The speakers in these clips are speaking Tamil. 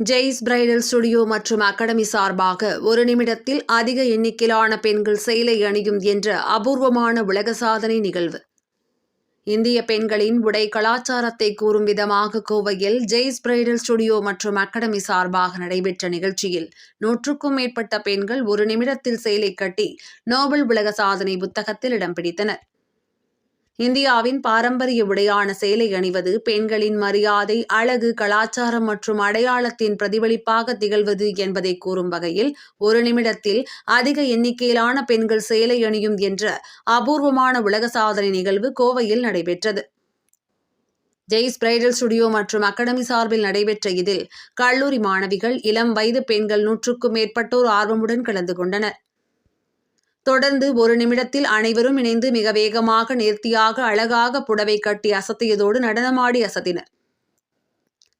ஜெய்ஸ் பிரைடல் ஸ்டுடியோ மற்றும் அகாடமி சார்பாக ஒரு நிமிடத்தில் அதிக எண்ணிக்கையிலான பெண்கள் செயலை அணியும் என்ற அபூர்வமான உலக சாதனை நிகழ்வு. இந்திய பெண்களின் உடை கலாச்சாரத்தை கூறும் விதமாக கோவையில் ஜெய்ஸ் பிரைடல் ஸ்டுடியோ மற்றும் அகாடமி சார்பாக நடைபெற்ற நிகழ்ச்சியில் நூற்றுக்கும் மேற்பட்ட பெண்கள் ஒரு நிமிடத்தில் செயலை கட்டி நோபல் உலக சாதனை புத்தகத்தில் இடம் பிடித்தனர். இந்தியாவின் பாரம்பரிய உடையான சேலை அணிவது பெண்களின் மரியாதை அழகு கலாச்சாரம் மற்றும் அடையாளத்தின் பிரதிபலிப்பாக திகழ்வது என்பதை கூறும் வகையில் ஒரு நிமிடத்தில் அதிக எண்ணிக்கையிலான பெண்கள் சேலை அணியும் என்ற அபூர்வமான உலக சாதனை நிகழ்வு கோவையில் நடைபெற்றது. ஜெய்ஸ் பிரைடல் ஸ்டுடியோ மற்றும் அகாடமி சார்பில் நடைபெற்ற இதில் கல்லூரி மாணவிகள் இளம் வயது பெண்கள் நூற்றுக்கும் மேற்பட்டோர் ஆர்வமுடன் கலந்து கொண்டனர். தொடர்ந்து ஒரு நிமிடத்தில் அனைவரும் இணைந்து மிக வேகமாக நேர்த்தியாக அழகாக புடவை கட்டி அசத்தியதோடு நடனமாடி அசத்தினர்.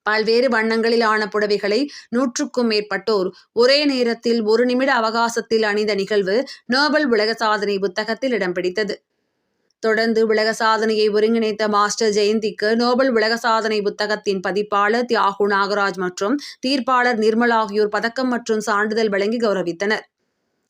பல்வேறு வண்ணங்களிலான புடவைகளை நூற்றுக்கும் மேற்பட்டோர் ஒரே நேரத்தில் ஒரு நிமிட அவகாசத்தில் அணிந்த நிகழ்வு நோபல் உலக சாதனை புத்தகத்தில் இடம் பிடித்தது. தொடர்ந்து உலக சாதனையை ஒருங்கிணைத்த மாஸ்டர் ஜெயந்திக்கு நோபல் உலக சாதனை புத்தகத்தின் பதிப்பாளர் தியாகு நாகராஜ் மற்றும் தீர்ப்பாளர் நிர்மல் ஆகியோர் பதக்கம் மற்றும் சான்றிதழ் வழங்கி கௌரவித்தனர்.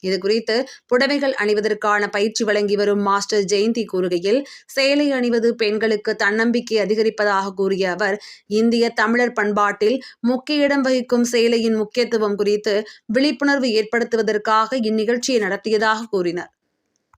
இது குறித்து புடவைகள் அணிவதற்கான பயிற்சி வழங்கி வரும் மாஸ்டர் ஜெயந்தி கூறுகையில் சேலை அணிவது பெண்களுக்கு தன்னம்பிக்கை அதிகரிப்பதாக கூறிய அவர் இந்திய தமிழர் பண்பாட்டில் முக்கிய இடம் வகிக்கும் சேலையின் முக்கியத்துவம் குறித்து விழிப்புணர்வு ஏற்படுத்துவதற்காக இந்நிகழ்ச்சியை நடத்தியதாக கூறினார்.